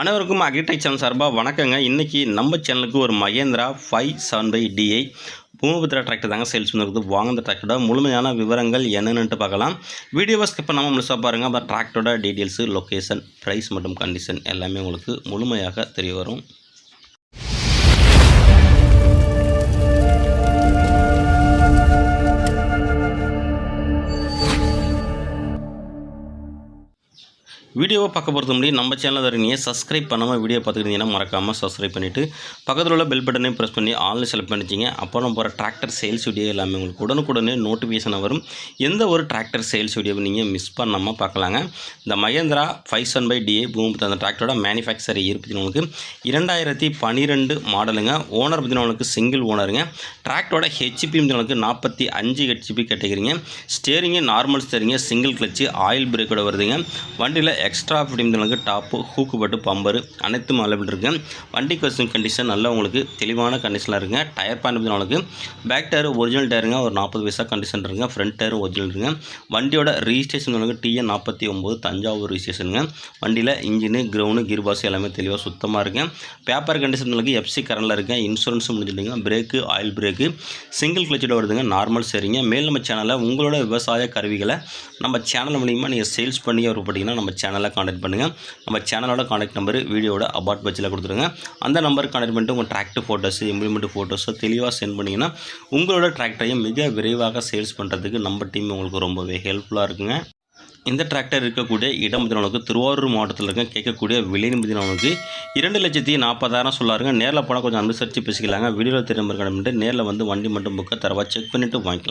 அனைவருக்கும் agritech channel சார்பாக வணக்கங்க. இன்றைக்கி நம்ம சேனலுக்கு ஒரு Mahindra five seven five DI Bhoomiputra tractor தாங்க சேல்ஸ் வந்துருக்குது வாங்க இந்த டிராக்டரோட முழுமையான விவரங்கள் என்னென்னுட்டு பார்க்கலாம். வீடியோவை ஸ்கிப் பண்ணாமல் முழுசாக பாருங்கள் அப்புறம் டிராக்டரோட டீட்டெயில்ஸு லொக்கேஷன் ப்ரைஸ் மற்றும் கண்டிஷன் எல்லாமே உங்களுக்கு முழுமையாக தெரிய வரும். வீடியோவை பார்க்க பொறுத்த முடியும் நம்ம சேனலில் வரீங்க சப்ஸ்கிரைப் பண்ணாமல் வீடியோ பார்த்துக்கிட்டீங்கன்னா மறக்காமல் சப்ஸ்கிரைப் பண்ணிவிட்டு பக்கத்தில் உள்ள பெல் பட்டனையும் ப்ரெஸ் பண்ணி ஆன்லைன் செலக்ட் பண்ணிச்சிங்க அப்போ நம்ம போகிற டிராக்டர் சேல்ஸ் வீடியோ எல்லாமே உங்களுக்கு உடனுக்குடனே நோட்டிஃபிகேஷன் வரும். எந்த ஒரு டிராக்டர் சேல்ஸ் வீடியோவை நீங்கள் மிஸ் பண்ணாமல் பார்க்கலாங்க. இந்த Mahindra five seven five DI Bhoomi அந்த டிராக்டரோட மேனுஃபேக்சரை இயர் உங்களுக்கு இரண்டாயிரத்தி பன்னிரெண்டு மாடலுங்க ஓனர் பற்றி உங்களுக்கு சிங்கிள் ஓனருங்க டிராக்டரோட ஹெச்பி உங்களுக்கு நாற்பத்தி அஞ்சு ஹெச்பி கேட்டகிறீங்க ஸ்டேரிங்கு நார்மல் ஸ்டேரிங்க சிங்கிள் கிளச்சு ஆயில் பிரேக்கோட வருதுங்க. வண்டியில் எக்ஸ்ட்ரா ஃபிட்டிங்களுக்கு டாப்பு ஹூக்கு பட்டு பம்பரு அனைத்தும் அவைலபிள் இருக்குது வண்டி கொஸ்டின் கண்டிஷன் நல்ல உங்களுக்கு தெளிவான கண்டிஷனில் இருக்குங்க டயர் பேன் உங்களுக்கு பேக் டயர் ஒரிஜினல் டயருங்க ஒரு நாற்பது பைசா கண்டிஷன் இருக்குங்க ஃப்ரண்ட் டயர் ஒரிஜினல் இருக்குங்க வண்டியோட ரிஜிஸ்ட்ரேஷன் உங்களுக்கு டிஎன் நாற்பத்தி ஒம்பது தஞ்சாவூர் ரிஜிஸ்ட்ரேஷனுங்க வண்டியில் இன்ஜினு கிரவுண்டு கீர் பாஸ் எல்லாமே தெளிவாக சுத்தமாக இருக்குங்க பேப்பர் கண்டிஷன் உங்களுக்கு எஃப்சி கரண்டில் இருக்குங்க இன்சூரன்ஸும் முடிஞ்சிடுங்க பிரேக்கு ஆயில் பிரேக்கு சிங்கிள் கிளச்சோட வருதுங்க. நார்மல் சரிங்க மேல் நம்ம சேனலில் உங்களோட விவசாய கருவிகளை நம்ம சேனல் மூலிமா நீங்கள் சேல்ஸ் பண்ணி விருப்பப்பட்டீங்கன்னா நம்ம சேனலை காண்டாக்ட் பண்ணுங்கள் நம்ம சேனலோட காண்டாக்ட் நம்பர் வீடியோட அபார்ட் பட்சில் கொடுத்துருங்க. அந்த நம்பருக்கு காண்டாக்ட் பண்ணிட்டு உங்கள் டிராக்டர் ஃபோட்டோஸு இம்ப்ளிமெண்ட் ஃபோட்டோஸோ தெளிவாக சென்ட் பண்ணிங்கன்னா உங்களோட டிராக்டரையும் மிக விரைவாக சேல்ஸ் பண்ணுறதுக்கு நம்ம டீம் உங்களுக்கு ரொம்பவே ஹெல்ப்ஃபுல்லாக இருக்குங்க. இந்த டிராக்டர் இருக்கக்கூடிய இடம் பதினவனுக்கு திருவாரூர் மாவட்டத்தில் இருக்க கேட்கக்கூடிய விலை பதினவனுக்கு இரண்டு லட்சத்தி நாற்பதாயிரம் சொல்லாருங்க. நேரில் போனால் கொஞ்சம் அனுசரித்து பேசிக்கலாங்க. வீடியோவில் திரும்ப நேரில் வந்து வண்டி மட்டும் புக்கை தரவா செக் பண்ணிவிட்டு வாங்கிக்கலாம்.